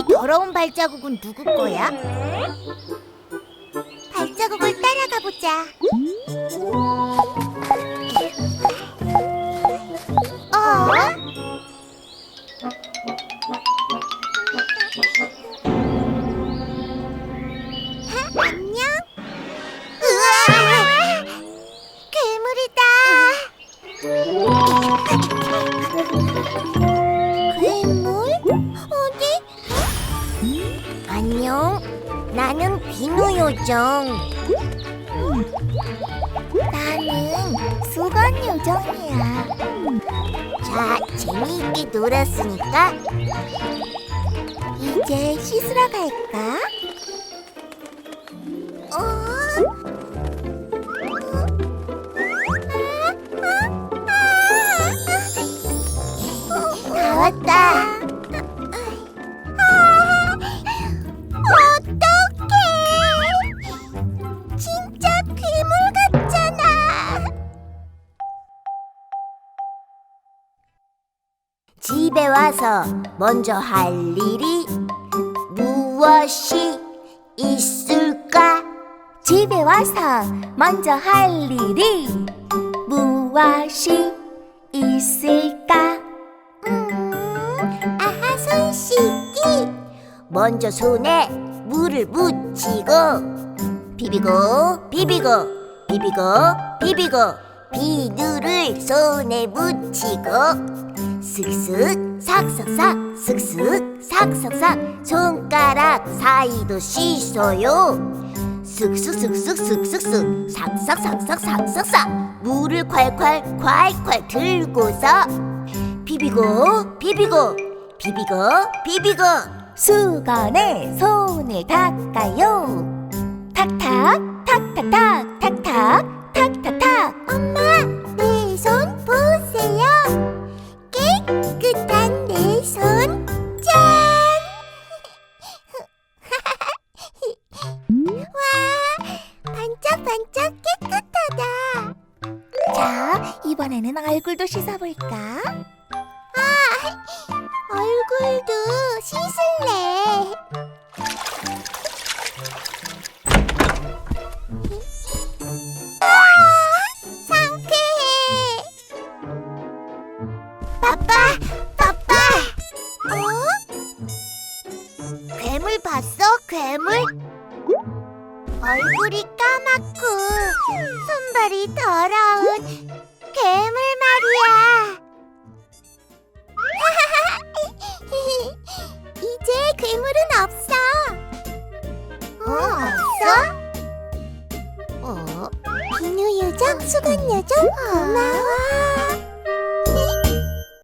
더러운 발자국은 누구 거야? 발자국을 따라가 보자. 어? 하, 안녕? 우와! 괴물이다. 나는 비누 요정. 나는 수건 요정이야. 자, 재미있게 놀았으니까 이제 씻으러 갈까? 집에 와서 먼저 할 일이 무엇이 있을까? 집에 와서 먼저 할 일이 무엇이 있을까? 음, 아하, 손 씻기. 먼저 손에 물을 묻히고 비비고 비비고 비비고 비비고 비누를 손에 묻히고 슥슥 삭삭삭 슥슥 삭삭삭 손가락 사이도 씻어요. 슥슥슥슥슥슥슥 삭삭삭삭 삭삭삭 물을 콸콸 콸콸 들고서 비비고 비비고 비비고 비비고. 수건에 손을 닦아요. 탁탁, 탁탁탁, 탁탁, 이번에는 얼굴도 씻어볼까? 얼굴도 씻을래. 아, 상쾌해. 빠빠, 빠빠. 어? 괴물 봤어? 괴물? 얼굴이 까맣고 손발이 더러운 어? 비누 요정, 수건 요정, 고마워.